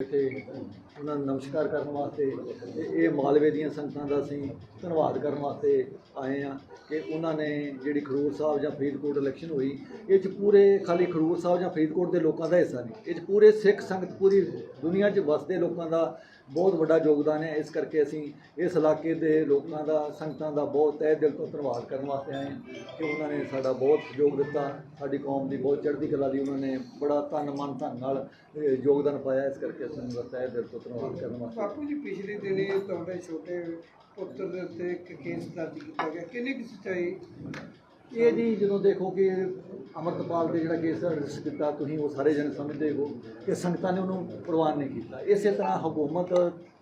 ਇੱਥੇ ਉਹਨਾਂ ਨੂੰ ਨਮਸਕਾਰ ਕਰਨ ਵਾਸਤੇ ਤੇ ਇਹ ਮਾਲਵੇ ਦੀਆਂ ਸੰਗਤਾਂ ਦਾ ਅਸੀਂ ਧੰਨਵਾਦ ਕਰਨ ਵਾਸਤੇ ਆਏ ਆ ਕਿ ਉਹਨਾਂ ਨੇ ਜਿਹੜੀ ਖਡੂਰ ਸਾਹਿਬ ਜਾਂ ਫਰੀਦਕੋਟ ਇਲੈਕਸ਼ਨ ਹੋਈ, ਇਹ 'ਚ ਪੂਰੇ ਖਾਲੀ ਖਰੂਰ ਸਾਹਿਬ ਜਾਂ ਫਰੀਦਕੋਟ ਦੇ ਲੋਕਾਂ ਦਾ ਹਿੱਸਾ ਨਹੀਂ, ਇਹ 'ਚ ਪੂਰੇ ਸਿੱਖ ਸੰਗਤ, ਪੂਰੀ ਦੁਨੀਆ 'ਚ ਵਸਦੇ ਲੋਕਾਂ ਦਾ ਬਹੁਤ ਵੱਡਾ ਯੋਗਦਾਨ ਹੈ। ਇਸ ਕਰਕੇ ਅਸੀਂ ਇਸ ਇਲਾਕੇ ਦੇ ਲੋਕਾਂ ਦਾ, ਸੰਗਤਾਂ ਦਾ ਬਹੁਤ ਤਹਿ ਦਿਲ ਤੋਂ ਧੰਨਵਾਦ ਕਰਨ ਵਾਸਤੇ ਆਏ ਹਾਂ ਕਿ ਉਹਨਾਂ ਨੇ ਸਾਡਾ ਬਹੁਤ ਯੋਗ ਦਿੱਤਾ। ਸਾਡੀ ਕੌਮ ਦੀ ਬਹੁਤ ਚੜ੍ਹਦੀ ਕਲਾ ਦੀ ਉਹਨਾਂ ਨੇ ਬੜਾ ਤਨ ਮਨ ਧਨ ਨਾਲ ਯੋਗਦਾਨ ਪਾਇਆ। ਇਸ ਕਰਕੇ ਅਸੀਂ ਉਹਨਾਂ ਦਾ ਤਹਿ ਦਿਲ ਤੋਂ ਧੰਨਵਾਦ ਕਰਨ ਵਾਸਤੇ ਬਾਪੂ ਜੀ, ਪਿਛਲੇ ਦਿਨੀ ਤੁਹਾਡੇ ਛੋਟੇ ਪੁੱਤਰ ਦੇ ਉੱਤੇ ਕੇਸ ਦਰਜ ਕੀਤਾ ਗਿਆ। ਕਿੰਨੀ ਕੁ ਸੱਚਾਈ? ਇਹ ਜੀ ਜਦੋਂ ਦੇਖੋ ਕਿ ਅਮਰਤਪਾਲ ਦੇ ਜਿਹੜਾ ਕੇਸ ਰਜਿਸਟਰ ਕੀਤਾ, ਤੁਸੀਂ ਉਹ ਸਾਰੇ ਜਣੇ ਸਮਝਦੇ ਹੋ ਕਿ ਸੰਗਤਾਂ ਨੇ ਉਹਨੂੰ ਪ੍ਰਵਾਨ ਨਹੀਂ ਕੀਤਾ। ਇਸੇ ਤਰ੍ਹਾਂ ਹਕੂਮਤ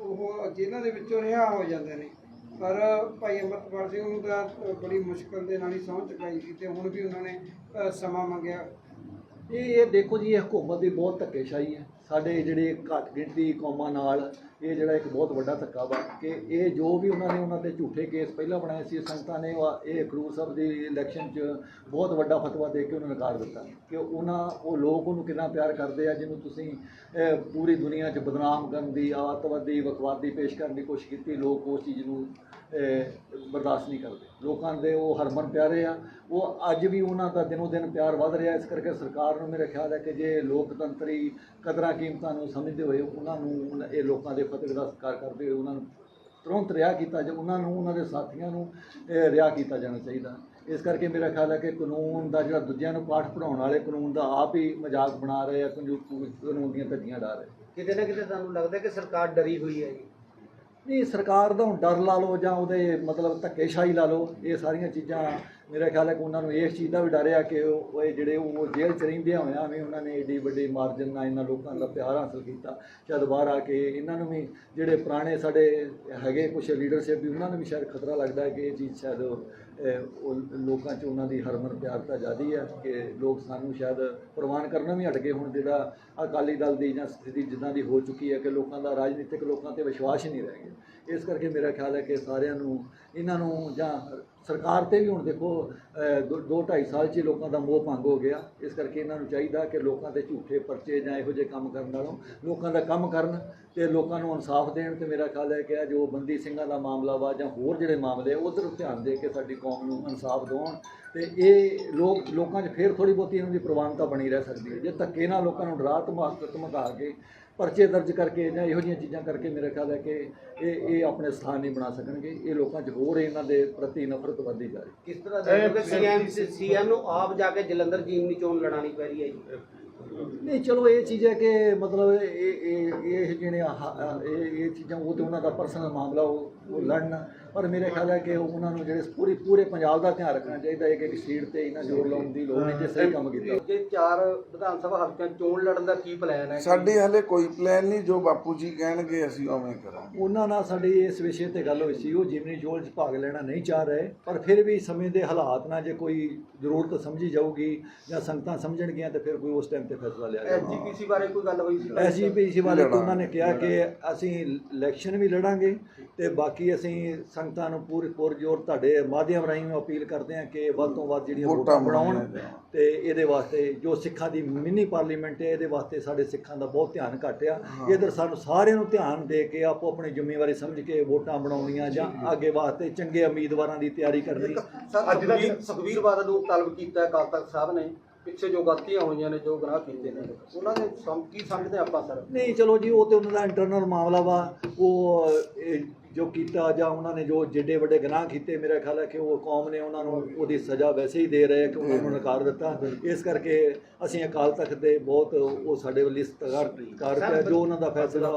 ਉਹ ਜੇਲ੍ਹਾਂ ਦੇ ਵਿੱਚੋਂ ਰਿਹਾ ਹੋ ਜਾਂਦੇ ਨੇ। ਪਰ ਭਾਈ ਅਮਰਪਾਲ ਸਿੰਘ ਨੂੰ ਤਾਂ ਬੜੀ ਮੁਸ਼ਕਲ ਦੇ ਨਾਲ ਹੀ ਸਹੁੰ ਚੁਕਾਈ ਸੀ ਤੇ ਹੁਣ ਵੀ ਉਹਨਾਂ ਨੇ ਸਮਾਂ ਮੰਗਿਆ। ਇਹ ਇਹ ਦੇਖੋ ਜੀ, ਇਹ ਹਕੂਮਤ ਦੀ ਬਹੁਤ ਧੱਕੇਸ਼ਾਹੀ ਹੈ। ਸਾਡੇ ਜਿਹੜੇ ਘੱਟ ਗਿਣਤੀ ਕੌਮਾਂ ਨਾਲ ਇਹ ਜਿਹੜਾ ਇੱਕ ਬਹੁਤ ਵੱਡਾ ਧੱਕਾ ਵਾ ਕਿ ਇਹ ਜੋ ਵੀ ਉਹਨਾਂ ਨੇ ਉਹਨਾਂ ਤੇ ਝੂਠੇ ਕੇਸ ਪਹਿਲਾਂ ਬਣਾਏ ਸੀ, ਸੰਗਤਾਂ ਨੇ ਉਹ- ਇਹ ਖਡੂਰ ਸਾਹਿਬ ਦੀ ਇਲੈਕਸ਼ਨ 'ਚ ਬਹੁਤ ਵੱਡਾ ਫਤਵਾ ਦੇ ਕੇ ਉਹਨਾਂ ਨਕਾਰ ਦਿੱਤਾ ਕਿ ਉਹਨਾਂ, ਉਹ ਲੋਕ ਉਹਨੂੰ ਕਿੰਨਾ ਪਿਆਰ ਕਰਦੇ ਆ, ਜਿਹਨੂੰ ਤੁਸੀਂ ਪੂਰੀ ਦੁਨੀਆ 'ਚ ਬਦਨਾਮ ਕਰਨ ਦੀ, ਆਤਵਾਦੀ ਵਕਵਾਦੀ ਪੇਸ਼ ਕਰਨ ਦੀ ਕੋਸ਼ਿਸ਼ ਕੀਤੀ, ਲੋਕ ਉਸ ਚੀਜ਼ ਨੂੰ ਬਰਦਾਸ਼ਤ ਨਹੀਂ ਕਰਦੇ। ਲੋਕਾਂ ਦੇ ਉਹ ਹਰਮਨ ਪਿਆਰੇ ਆ, ਉਹ ਅੱਜ ਵੀ ਉਹਨਾਂ ਦਾ ਦਿਨੋ ਦਿਨ ਪਿਆਰ ਵੱਧ ਰਿਹਾ, ਇਸ ਕਰਕੇ ਸਰਕਾਰ ਨੂੰ ਮੇਰਾ ਖਿਆਲ ਹੈ ਕਿ ਜੇ ਲੋਕਤੰਤਰੀ ਕਦਰਾਂ ਕੀਮਤਾਂ ਨੂੰ ਸਮਝਦੇ ਹੋਏ ਉਹਨਾਂ ਨੂੰ ਇਹ ਲੋਕਾਂ ਦੇ ਫਤਿਹ ਦਾ ਸਤਿਕਾਰ ਕਰਦੇ ਹੋਏ ਉਹਨਾਂ ਨੂੰ ਤੁਰੰਤ ਰਿਹਾ ਕੀਤਾ ਜਾ ਉਹਨਾਂ ਨੂੰ ਉਹਨਾਂ ਦੇ ਸਾਥੀਆਂ ਨੂੰ ਰਿਹਾ ਕੀਤਾ ਜਾਣਾ ਚਾਹੀਦਾ। ਇਸ ਕਰਕੇ ਮੇਰਾ ਖਿਆਲ ਹੈ ਕਿ ਕਾਨੂੰਨ ਦਾ ਜਿਹੜਾ ਦੂਜਿਆਂ ਨੂੰ ਪਾਠ ਪੜਾਉਣ ਵਾਲੇ ਕਾਨੂੰਨ ਦਾ ਆਪ ਹੀ ਮਜ਼ਾਕ ਬਣਾ ਰਹੇ ਆ ਕਾਨੂੰਨ ਕਾਨੂੰਨ ਦੀਆਂ ਧੱਜੀਆਂ ਡਾ ਰਹੇ। ਕਿਤੇ ਨਾ ਕਿਤੇ ਸਾਨੂੰ ਲੱਗਦਾ ਕਿ ਸਰਕਾਰ ਡਰੀ ਹੋਈ ਹੈ ਜੀ? ਨਹੀਂ ਸਰਕਾਰ ਦਾ ਹੁਣ ਡਰ ਲਾ ਲਓ ਜਾਂ ਉਹਦੇ ਮਤਲਬ ਧੱਕੇਸ਼ਾਹੀ ਲਾ ਲਓ ਇਹ ਸਾਰੀਆਂ ਚੀਜ਼ਾਂ ਮੇਰਾ ਖਿਆਲ ਹੈ ਕਿ ਉਹਨਾਂ ਨੂੰ ਇਸ ਚੀਜ਼ ਦਾ ਵੀ ਡਰ ਆ ਕਿ ਉਹ ਇਹ ਜਿਹੜੇ ਉਹ ਜੇਲ੍ਹ ਚ ਰਹਿੰਦਿਆਂ ਹੋਇਆਂ ਵੀ ਉਹਨਾਂ ਨੇ ਏਡੀ ਵੱਡੀ ਮਾਰਜਨ ਨਾਲ ਇਹਨਾਂ ਲੋਕਾਂ ਦਾ ਪਿਆਰ ਹਾਸਲ ਕੀਤਾ। ਜਦ ਬਾਹਰ ਆ ਕੇ ਇਹਨਾਂ ਨੂੰ ਵੀ ਜਿਹੜੇ ਪੁਰਾਣੇ ਸਾਡੇ ਹੈਗੇ ਕੁਝ ਲੀਡਰਸ਼ਿਪ ਵੀ, ਉਹਨਾਂ ਨੂੰ ਵੀ ਸ਼ਾਇਦ ਖਤਰਾ ਲੱਗਦਾ ਹੈ ਕਿ ਇਹ ਚੀਜ਼ ਸ਼ਾਇਦ ਉਹ ਲੋਕਾਂ 'ਚ ਉਹਨਾਂ ਦੀ ਹਰਮਨ ਪਿਆਰਤਾ ਜ਼ਿਆਦੀ ਹੈ ਕਿ ਲੋਕ ਸਾਨੂੰ ਸ਼ਾਇਦ ਪ੍ਰਵਾਨ ਕਰਨਾ ਵੀ ਹਟ ਗਏ ਹੁਣ। ਜਿਹੜਾ ਅਕਾਲੀ ਦਲ ਦੀ ਜਾਂ ਸਥਿਤੀ ਜਿੱਦਾਂ ਦੀ ਹੋ ਚੁੱਕੀ ਹੈ ਕਿ ਲੋਕਾਂ ਦਾ ਰਾਜਨੀਤਿਕ ਲੋਕਾਂ ਤੇ ਵਿਸ਼ਵਾਸ ਹੀ ਨਹੀਂ ਰਹਿ ਗਿਆ। ਇਸ ਕਰਕੇ ਮੇਰਾ ਖਿਆਲ ਹੈ ਕਿ ਸਾਰਿਆਂ ਨੂੰ ਇਹਨਾਂ ਨੂੰ ਜਾਂ ਸਰਕਾਰ ਤੇ ਵੀ ਹੁਣ ਦੇਖੋ ਅਹ, ਦੋ ਦੋ ਢਾਈ ਸਾਲ 'ਚ ਹੀ ਲੋਕਾਂ ਦਾ ਮੋਹ ਭੰਗ ਹੋ ਗਿਆ। ਇਸ ਕਰਕੇ ਇਹਨਾਂ ਨੂੰ ਚਾਹੀਦਾ ਕਿ ਲੋਕਾਂ ਤੇ ਝੂਠੇ ਪਰਚੇ ਜਾਂ ਇਹੋ ਜਿਹੇ ਕੰਮ ਕਰਨ ਨਾਲੋਂ ਲੋਕਾਂ ਦਾ ਕੰਮ ਕਰਨ ਤੇ ਲੋਕਾਂ ਨੂੰ ਇਨਸਾਫ ਦੇਣ ਤੇ ਮੇਰਾ ਖਿਆਲ ਹੈ ਕਿ ਇਹ ਜੋ ਬੰਦੀ ਸਿੰਘਾਂ ਦਾ ਮਾਮਲਾ ਵਾ ਜਾਂ ਹੋਰ ਜਿਹੜੇ ਮਾਮਲੇ ਉਧਰ ਧਿਆਨ ਦੇ ਕੇ ਸਾਡੀ ਕੌਮ ਨੂੰ ਇਨਸਾਫ ਦਿਵਾਉਣ ਤੇ ਇਹ ਲੋਕ ਲੋਕਾਂ 'ਚ ਫੇਰ ਥੋੜੀ ਬਹੁਤੀ ਇਹਨਾਂ ਦੀ ਪ੍ਰਵਾਨਤਾ ਬਣੀ ਰਹਿ ਸਕਦੀ ਹੈ। ਜੇ ਧੱਕੇ ਨਾਲ ਲੋਕਾਂ ਨੂੰ ਡਰਾ ਧਮਕ ਧਮਕਾ ਕੇ ਪਰਚੇ ਦਰਜ ਕਰਕੇ ਜਾਂ ਇਹੋ ਜਿਹੀਆਂ ਚੀਜ਼ਾਂ ਕਰਕੇ ਮੇਰਾ ਖਿਆਲ ਹੈ ਕਿ ਇਹ ਇਹ ਆਪਣੇ ਸਥਾਨ ਨਹੀਂ ਬਣਾ ਸਕਣਗੇ। ਇਹ ਲੋਕਾਂ 'ਚ ਹੋਰ ਇਹਨਾਂ ਦੇ ਪ੍ਰਤੀ ਨਫ਼ਰਤ ਵੱਧਦੀ ਜਾ ਰਹੀ ਕਿਸ ਤਰ੍ਹਾਂ ਦੇਖੋਗੇ ਸੀਐਮ ਸੀਐਮ ਨੂੰ ਆਪ ਜਾ ਕੇ ਜਲੰਧਰ ਜੀਮਨੀ ਚੋਣ ਲੜਾਣੀ ਪੈ ਰਹੀ ਹੈ ਜੀ? ਨਹੀਂ ਚਲੋ ਇਹ ਚੀਜ਼ ਹੈ ਕਿ ਮਤਲਬ ਇਹ ਇਹ ਇਹ ਜਿਹੜੇ ਇਹ ਇਹ ਚੀਜ਼ਾਂ ਉਹ ਤੇ ਉਹਨਾਂ ਦਾ ਪਰਸਨਲ ਮਾਮਲਾ ਉਹ ਲੜਨ ਪਰ ਮੇਰੇ ਖਿਆਲ ਹੈ ਕਿ ਉਹਨਾਂ ਨੂੰ ਜਿਹੜੇ ਪੂਰੀ ਪੂਰੇ ਪੰਜਾਬ ਦਾ ਧਿਆਨ ਰੱਖਣਾ ਚਾਹੀਦਾ ਹੈ ਕਿ ਇੱਕ ਸੀਟ ਤੇ ਇਹਨਾਂ ਜ਼ੋਰ ਲਾਉਣ ਦੀ ਲੋੜ ਨਹੀਂ ਜੇ ਸਹੀ ਕੰਮ ਕੀਤਾ। ਜੇ ਚਾਰ ਵਿਧਾਨ ਸਭਾ ਹਲਕਿਆਂ ਚੋਣ ਲੜਨ ਦਾ ਕੀ ਪਲਾਨ ਹੈ? ਸਾਡੇ ਹਲੇ ਕੋਈ ਪਲਾਨ ਨਹੀਂ ਜੋ ਬਾਪੂ ਜੀ ਕਹਿਣਗੇ ਅਸੀਂ ਉਵੇਂ ਕਰਾਂਗੇ। ਉਹਨਾਂ ਨਾਲ ਸਾਡੀ ਇਸ ਵਿਸ਼ੇ ਤੇ ਗੱਲ ਹੋਈ ਸੀ ਉਹ ਜਿਮਨੀ ਜੋਲ 'ਚ ਭਾਗ ਲੈਣਾ ਨਹੀਂ ਚਾਹ ਰਹੇ ਪਰ ਫਿਰ ਵੀ ਸਮੇਂ ਦੇ ਹਾਲਾਤ ਨਾਲ ਜੇ ਕੋਈ ਜ਼ਰੂਰਤ ਸਮਝੀ ਜਾਊਗੀ ਜਾਂ ਸੰਗਤਾਂ ਸਮਝਣਗੀਆਂ ਤੇ ਫਿਰ ਕੋਈ ਉਸ ਟਾਈਮ ਤੇ ਫੈਸਲਾ ਲਿਆ ਜਾਊਗਾ। ਐਸਜੀਪੀਸੀ ਬਾਰੇ ਕੋਈ ਗੱਲ ਹੋਈ ਸੀ? ਐਸਜੀਪੀਸੀ ਤੋਂ ਉਹਨਾਂ ਨੇ ਕਿਹਾ ਕਿ ਅਸੀਂ ਇਲੈਕਸ਼ਨ ਵੀ ਲੜਾਂਗੇ ਤੇ ਬਾਕੀ ਅਸੀਂ ਸੰਗਤਾਂ ਨੂੰ ਪੂਰੀ ਪੁਰਜੋਰ ਤੁਹਾਡੇ ਮਾਧਿਅਮ ਰਾਹੀਂ ਅਪੀਲ ਕਰਦੇ ਹਾਂ ਕਿ ਵੱਧ ਤੋਂ ਵੱਧ ਜਿਹੜੀਆਂ ਵੋਟਾਂ ਬਣਾਉਣ। ਤੇ ਇਹਦੇ ਵਾਸਤੇ ਜੋ ਸਿੱਖਾਂ ਦੀ ਮਿੰਨੀ ਪਾਰਲੀਮੈਂਟ ਹੈ ਇਹਦੇ ਵਾਸਤੇ ਸਾਡੇ ਸਿੱਖਾਂ ਦਾ ਬਹੁਤ ਧਿਆਨ ਘੱਟ ਆ। ਇਧਰ ਸਾਨੂੰ ਸਾਰਿਆਂ ਨੂੰ ਧਿਆਨ ਦੇ ਕੇ ਆਪੋ ਆਪਣੀ ਜ਼ਿੰਮੇਵਾਰੀ ਸਮਝ ਕੇ ਵੋਟਾਂ ਬਣਾਉਣੀਆਂ ਜਾਂ ਅੱਗੇ ਵਾਸਤੇ ਚੰਗੇ ਉਮੀਦਵਾਰਾਂ ਦੀ ਤਿਆਰੀ ਕਰਨੀ। ਅੱਜ ਦਾ ਸੁਖਵੀਰ ਬਾਦਲ ਨੂੰ ਤਲਬ ਕੀਤਾ ਹੈ ਅਕਾਲ ਤਖਤ ਸਾਹਿਬ ਨੇ। ਪਿੱਛੇ ਜੋ ਗਲਤੀਆਂ ਹੋਈਆਂ ਨੇ ਜੋ ਗੁਨਾਹ ਕੀਤੇ ਨੇ ਉਹਨਾਂ ਦੇ ਕੀ ਸਮਝਦੇ ਆਪਾਂ ਸਰ? ਨਹੀਂ ਚਲੋ ਜੀ ਉਹ ਤੇ ਉਹਨਾਂ ਦਾ ਇੰਟਰਨਲ ਮਾਮਲਾ ਵਾ। ਉਹ ਜੋ ਕੀਤਾ ਜਾਂ ਉਹਨਾਂ ਨੇ ਜੋ ਜਿੱਡੇ ਵੱਡੇ ਗੁਨਾਹ ਕੀਤੇ, ਮੇਰਾ ਖਿਆਲ ਹੈ ਕਿ ਉਹ ਕੌਮ ਨੇ ਉਹਨਾਂ ਨੂੰ ਉਹਦੀ ਸਜ਼ਾ ਵੈਸੇ ਹੀ ਦੇ ਰਹੇ ਕਿ ਉਹਨਾਂ ਨੂੰ ਨਕਾਰ ਦਿੱਤਾ। ਇਸ ਕਰਕੇ ਅਸੀਂ ਅਕਾਲ ਤਖਤ ਦੇ ਬਹੁਤ ਉਹ ਸਾਡੇ ਵੱਲ ਸਤਿਕਾਰ ਕਰ ਪਿਆ, ਜੋ ਉਹਨਾਂ ਦਾ ਫੈਸਲਾ